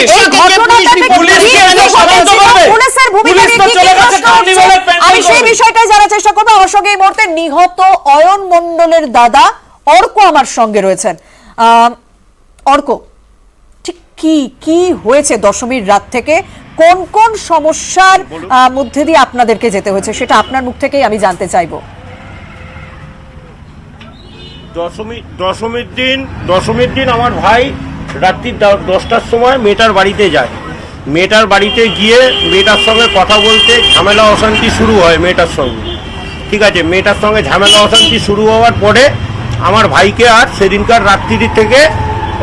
এই এই ঘটনাটাতে পুলিশ কি কি এনে ঘটেছিল? তদন্ত করবে? পুলিশের ভূমিকা নিয়ে আমি সেই বিষয়টাই জানার চেষ্টা করব। আমার সঙ্গে এই মুহূর্তে নিহত অয়ন মণ্ডলের দাদা অর্ক আমার সঙ্গে রয়েছেন। অর্ক ঠিক কি কি হয়েছে দশমীর রাত থেকে? কোন কোন সমস্যার মধ্যে দিয়ে আপনাদেরকে যেতে হয়েছে? সেটা আপনার মুখ থেকেই আমি জানতে চাইব। দশমী দশমীর দিন দশমীর দিন আমার ভাই রাত্রি দশটার সময় মেয়েটার বাড়িতে যায়। মেয়েটার বাড়িতে গিয়ে মেয়েটার সঙ্গে কথা বলতে ঝামেলা অশান্তি শুরু হয় মেয়েটার সঙ্গে। ঠিক আছে, মেয়েটার সঙ্গে ঝামেলা অশান্তি শুরু হওয়ার পরে আমার ভাইকে আর সেদিনকার রাত্রির থেকে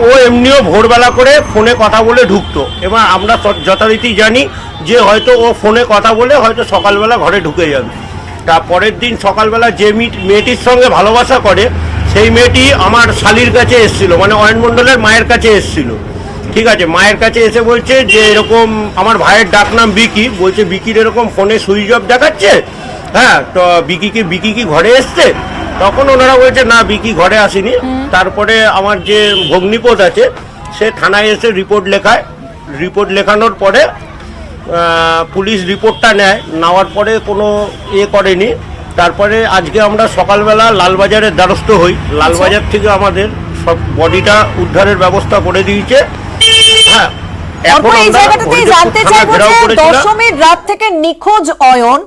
ও এমনিও ভোরবেলা করে ফোনে কথা বলে ঢুকতো। এবার আমরা যথারীতি জানি যে হয়তো ও ফোনে কথা বলে হয়তো সকালবেলা ঘরে ঢুকে যাবে। তা পরের দিন সকালবেলা যে মেয়েটির সঙ্গে ভালোবাসা করে সেই মেয়েটি আমার শালির কাছে এসেছিল মানে অয়ন মণ্ডলের মায়ের কাছে এসেছিল। ঠিক আছে মায়ের কাছে এসে বলছে যে এরকম আমার ভাইয়ের ডাক নাম বিকি বলছে বিকির এরকম ফোনে সুইচ অফ দেখাচ্ছে? হ্যাঁ তো বিকি কি বিকি কি ঘরে এসছে। তখন ওনারা বলছে না বিকি ঘরে আসেনি। তারপরে আমার যে ভগ্নিপোত আছে সে থানায় এসে রিপোর্ট লেখায়। রিপোর্ট লেখানোর পরে পুলিশ রিপোর্টটা নেয়। নেওয়ার পরে কোনো এ করেনি। তারপরে আজকে আমরা সকালবেলা লালবাজারের দ্বারস্থ হই। লালবাজার থেকে আমাদের সব বডিটা উদ্ধারের ব্যবস্থা করে দিয়েছে। হ্যাঁ অর্ক আমরা জানতে চাইব যে দশমীর রাত থেকে নিখোঁজ অয়ন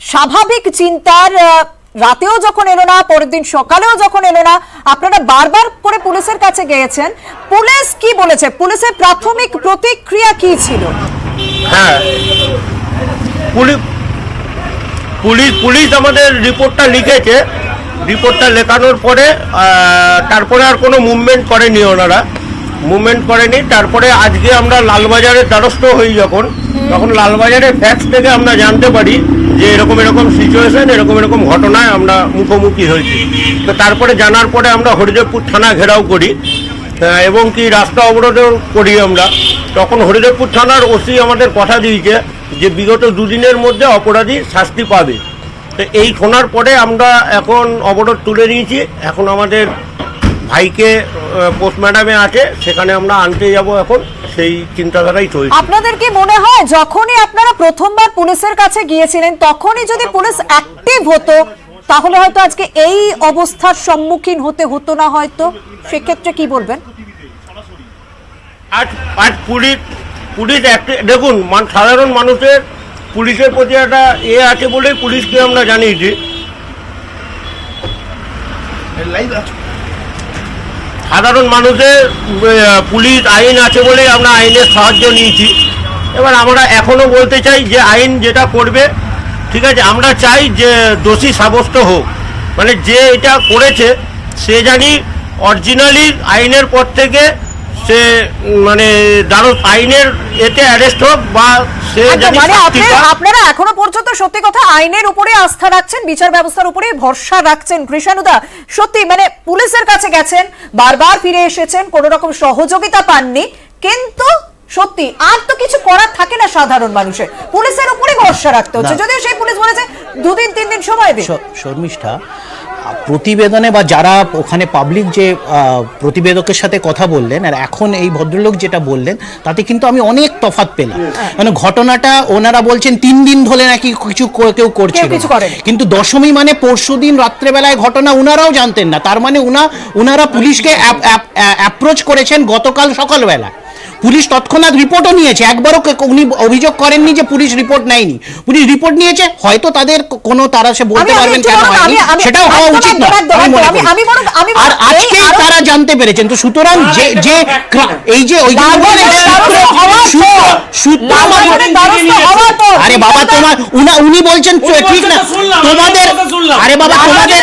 স্বাভাবিক চিন্তার রাতেও যখন এলো না পরের দিন সকালেও যখন এলো না আপনারা বারবার করে পুলিশের কাছে গিয়েছেন। পুলিশ কি বলেছে? পুলিশের প্রাথমিক প্রতিক্রিয়া কি ছিল? হ্যাঁ। পুলিশ পুলিশ পুলিশ আমাদের রিপোর্টটা লিখেছে। রিপোর্টটা লেখানোর পরে তারপরে আর কোনো মুভমেন্ট করেনি ওনারা। মুভমেন্ট করেনি তারপরে আজকে আমরা লালবাজারের দ্বারস্থ হই যখন তখন লালবাজারের ফ্যাক্স থেকে আমরা জানতে পারি যে এরকম এরকম সিচুয়েশন এরকম এরকম ঘটনায় আমরা মুখোমুখি হয়েছি। তো তারপরে জানার পরে আমরা হরিদেবপুর থানা ঘেরাও করি এবং কি রাস্তা অবরোধও করি আমরা। তখন হরিদেবপুর থানার ওসি আমাদের কথা দিয়েছে যে বিগত দুদিনের মধ্যে অপরাধী শাস্তি পাবে। তো এই শোনার পরে আমরা এখন অবরোধ তুলে নিয়েছি। এখন আমাদের ভাইকে পোস্টম্যাডামে আছে। সেখানে আমরা আনতে যাব এখন। সেই চিন্তাধারাই চলছে। আপনাদের কি মনে হয় যখনই আপনারা প্রথমবার পুলিশের কাছে গিয়েছিলেন তখনই যদি পুলিশ অ্যাক্টিভ হতো তাহলে হয়তো আজকে এই অবস্থার সম্মুখীন হতে হতো না হয়তো? সেক্ষেত্রে কি বলবেন? আজ পুলিশ পুলিশ দেখুন সাধারণ মানুষের পুলিশের প্রতি একটা এ আছে বলেই পুলিশকে আমরা জানিয়েছি। সাধারণ মানুষের পুলিশ আইন আছে বলেই আমরা আইনের সাহায্য নিয়েছি। এবার আমরা এখনও বলতে চাই যে আইন যেটা করবে, ঠিক আছে, আমরা চাই যে দোষী সাব্যস্ত হোক। মানে যে এটা করেছে, সে জানি অরিজিনালি আইনের পর থেকে সে মানে দ্বারো আইনের এতে অ্যারেস্ট হোক বা সে মানে আপনি- পায়। আপনারা এখনও পর্যন্ত সত্যি কথা আইনের উপরে আস্থা রাখছেন বিচার ব্যবস্থার উপরে ভরসা রাখছেন। কৃষাণুদা সত্যি মানে পুলিশের কাছে গেছেন বারবার ফিরে এসেছেন কোন রকম সহযোগিতা পাননি কিন্তু সত্যি আর তো কিছু করার থাকে না সাধারণ মানুষের। পুলিশের উপরে ভরসা রাখতে হচ্ছে। যদিও সেই পুলিশ বলেছে দুদিন তিন দিন সময় দিন। শর্মিষ্ঠা প্রতিবেদনে বা যারা ওখানে পাবলিক যে প্রতিবেদকের সাথে কথা বললেন আর এখন এই ভদ্রলোক যেটা বললেন তাতে কিন্তু আমি অনেক তফাৎ পেলাম। মানে ঘটনাটা ওনারা বলছেন তিন দিন ধরে নাকি কিছু কেউ করছে কিন্তু দশমী মানে পরশু দিন রাত্রেবেলায় ঘটনা ওনারাও জানতেন না। তার মানে ওনা ওনারা পুলিশকে অ্যাপ্রোচ করেছেন গতকাল সকালবেলা। পুলিশ তৎক্ষণাৎ রিপোর্টও নিয়েছে। একবারও উনি অভিযোগ করেননি যে পুলিশ রিপোর্ট নেয়নি। পুলিশ রিপোর্ট নিয়েছে হয়তো তাদের কোনো তারা সে বলতে পারবেন কেন হয়নি। সেটাও হওয়া উচিত না আর আজকে তারা জানতে পেরেছেন। তো সুতরাং যে যে এই যে ওই আরে বাবা তোমার উনা উনি বলছেন ঠিক না। তোমাদের। আরে বাবা তোমাদের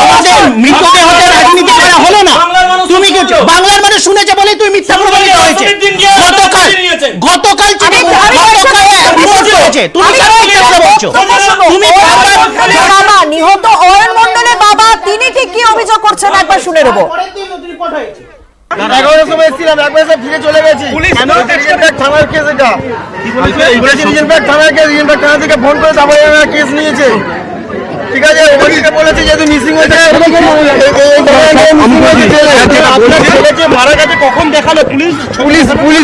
তোমাদের মৃতদেহতে রাজনীতি করা হলো না। তুমি কি বাংলার মানুষ শুনেছে বলে তুমি মিথ্যা প্রমাণিত হয়েছে। গতকাল। গতকাল তুমি বাবা নিহত অয়ন বাবা তিনি ঠিক কি অভিযোগ করছেন একবার শুনে নেব। এগারোটার সময় এসেছিলাম একবার এসে ফিরে চলে গেছি। কেন? রিজেন্ট ব্যাগ থানার কেস এটা। বলেছি রিজেন্ট ব্যাগ থানার কেস থানা থেকে ফোন করে তারপরে কেস নিয়েছে। ঠিক আছে? বলেছে যেহেতু মিসিং হয়েছে। আপনার ছেলে গেছে কখন দেখাল পুলিশ পুলিশ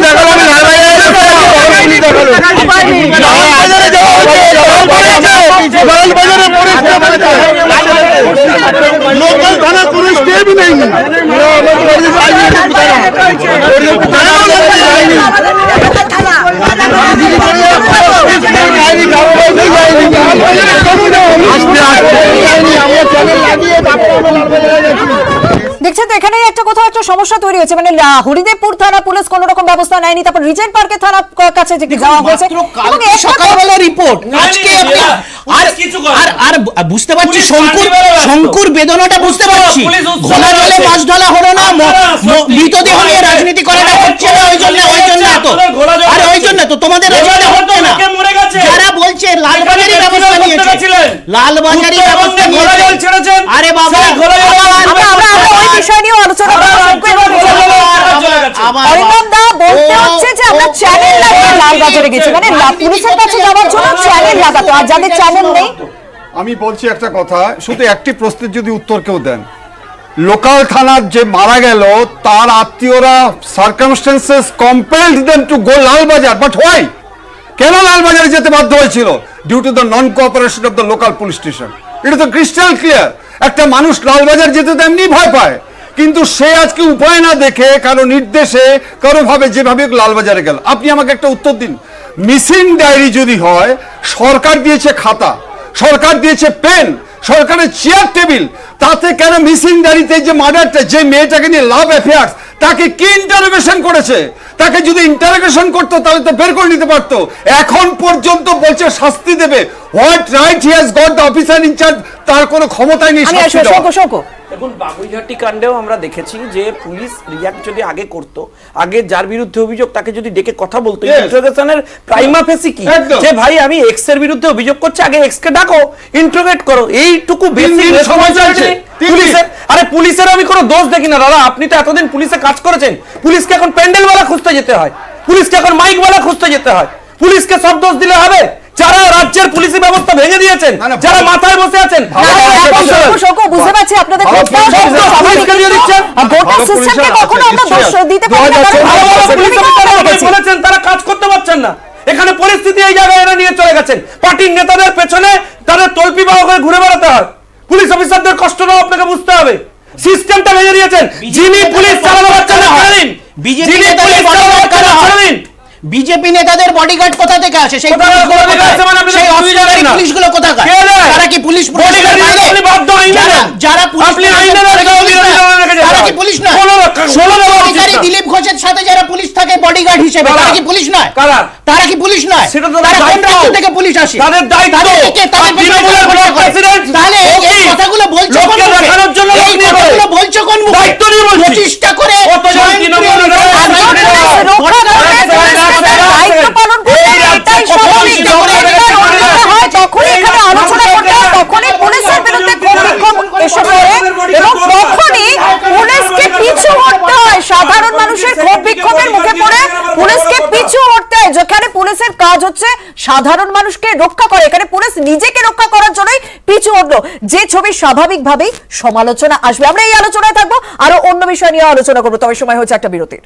একটা কোথাও একটা সমস্যা তৈরি হয়েছে। মানে হরিদেবপুর থানা পুলিশ কোনো রকম ব্যবস্থা নেয়নি তারপর রিজেন্ট পার্কের থানা কাছে যে যাওয়া হয়েছে এবং সকালবেলা রিপোর্ট আজকে আপনি আর কিছু করে আর আর বুঝতে পারছি শঙ্কুর শঙ্কুর বেদনাটা বুঝতে পারছি। ঘোলা জলে মাছ ঢালা হলো না মৃতদেহ নিয়ে রাজনীতি জলে- করাটা হচ্ছে না ওই জন্য ওই জন্য তো। আরে ওই জন্য তো তোমাদের ওই ঘোলা জন্য জলে হচ্ছে না। কে মরে গেছে? যারা বলছে লালবাজারি ব্যবস্থা নিয়েছে। লালবাজারি ব্যবস্থা নিয়েছে। ছেড়েছেন। আরে বাবা ঘোলা জল বিষয় নিয়েও আলোচনা অরিন্দম দা বলতে হচ্ছে যে আমরা চ্যানেল লাগিয়ে লালবাজারে গেছি মানে পুলিশের কাছে যাওয়ার জন্য চ্যানেল লাগাতো আর যাদের চ্যানেল নেই আমি বলছি একটা কথা শুধু একটি প্রশ্নের যদি উত্তর কেউ দেন লোকাল থানার যে মারা গেল তার আত্মীয়রা circumstances compelled them to go Lalbazar but why কেন লালবাজারে যেতে বাধ্য হয়েছিল due to the non cooperation of the local police station এটা তো ক্রিস্টাল ক্লিয়ার একটা মানুষ লালবাজার যেতে তো এমনি ভয় পায় কিন্তু সে আজকে উপায় না দেখে, কারও নির্দেশে, কারও ভাবে যেভাবে লালবাজারে গেল। আপনি আমাকে একটা উত্তর দিন। মিসিং ডায়েরি যদি হয়, সরকার দিয়েছে খাতা, সরকার দিয়েছে পেন, সরকারের চেয়ার টেবিল তাতে কেন মিসিং ডায়েরিতে যে মার্ডারটা যে মেয়েটাকে নিয়ে লাভ অ্যাফেয়ার্স তাকে কি ইন্টারোগেশন করেছে? তাকে যদি ইন্টারোগেশন করতো তাহলে তো বের করে নিতে পারতো। এখন পর্যন্ত বলছে শাস্তি দেবে। What right he has got the officer in charge তার কোনো ক্ষমতাই নেই শাস্তি দেখুন বাগুইঘাটি কাণ্ডেও আমরা দেখেছি যে পুলিশ রিয়াক্ট যদি আগে করতো আগে যার বিরুদ্ধে অভিযোগ তাকে যদি ডেকে কথা বলতো. ইন্টারোগেশনের প্রাইমা ফেসি কি? যে ভাই আমি এক্সের বিরুদ্ধে অভিযোগ করছি আগে এক্স কে ডাকো ইন্টারোগেট করো। এইটুকু দিন সময় চলছে। পুলিশের আরে পুলিশের আমি কোনো দোষ দেখি না দাদা। আপনি তো এতদিন পুলিশে কাজ করেছেন। পুলিশকে এখন প্যান্ডেলওয়ালা খুঁজতে যেতে হয়। পুলিশকে এখন মাইকওয়ালা খুঁজতে যেতে হয়। পুলিশকে সব দোষ দিলে হবে? যারা রাজ্যের পুলিশি ব্যবস্থা ভেঙে দিয়েছেন যারা মাথায় বসে আছেন না, না, ভালো এখন পুলিশ শঙ্কু, শঙ্কু, বুঝতে পারছি আপনাদের ভালো ক্ষোভটা পুলিশ খুব আছে, স্বাভাবিক, পুলিশকে দিয়ে কিন্তু, দিচ্ছেন। আহ, গোটা ভালো পুলিশ সিস্টেমকে আছে, কখনো আমরা দোষ নিশ্চয়ই। দিতে পারি না, 2014 কারণ ভালো ভালো আমরা পুলিশ সেখানে অফিসাররা কথা আমাকে বলেছি। বলেছেন তারা কাজ করতে পারছেন না। এখানে পরিস্থিতি এই জায়গায় এরা নিয়ে চলে গেছেন। পার্টির নেতাদের পেছনে তাদের তল্পি বাহক হয়ে ঘুরে বেড়াতে হয়। পুলিশ অফিসারদের কষ্টটাও আপনাকে বুঝতে হবে। সিস্টেমটা ভেঙে দিয়েছেন। যিনি পুলিশ চালানোর পারছেন না বিজেপি নেতাদের পারছেন কারা? ছেড়ে বিজেপি নেতাদের বডিগার্ড কোথা থেকে আসে? সেই মানে সেই না। পুলিশগুলো কোথাকার? তারা কি পুলিশ প্রশাসনের বাইরে? যারা পুলিশ কি পুলিশ না। দিলীপ ঘোষের সাথে যারা পুলিশ থাকে বডিগার্ড হিসেবে তারা কি পুলিশ নয়? তারা কি পুলিশ নয়? সেটা তো তারা কোন রাজ্য থেকে পুলিশ আসে? তাদের দায়িত্ব। তাহলে এই- কথাগুলো বলছো কোন মুখে? জন্য এই কথাগুলো বলছো কোন মুখে দায়িত্ব নিয়ে বলছি। প্রতিষ্ঠা করে কতজন স্বয়ংক্রিয় তৃণমূলের নির্বাচন রাজনীতি আয়োজন করে? করে রক্ষা করতে পুলিশের দায়িত্ব পালন করতে এই রাজ্যে এটাই কত স্বাভাবিক। পুলিশ যখন আমাদের একটা কাছে ঘটনা আছে। হয় তখনই এই এখানে রাজ্যে আলোচনা কত করতে হয় পুলিশ তখনই আছে? পুলিশের বিরুদ্ধে কত ক্ষোভ বিক্ষোভ এসে পড়ে এবং তখনই পুলিশকে পিছু হটতে হয় সাধারণ মানুষের ক্ষোভ বিক্ষোভের মুখে পড়ে পুলিশকে পিছু হটতে হয় যেখানে পুলিশের কাজ হচ্ছে সাধারণ মানুষকে রক্ষা করে। এখানে পুলিশ নিজেকে রক্ষা করার জন্যই পিছু হটলো। যে ছবি স্বাভাবিকভাবেই সমালোচনা আসবে। আমরা এই আলোচনায় থাকব। আরও অন্য বিষয় নিয়ে আলোচনা করব। তবে সময় হচ্ছে একটা বিরতির।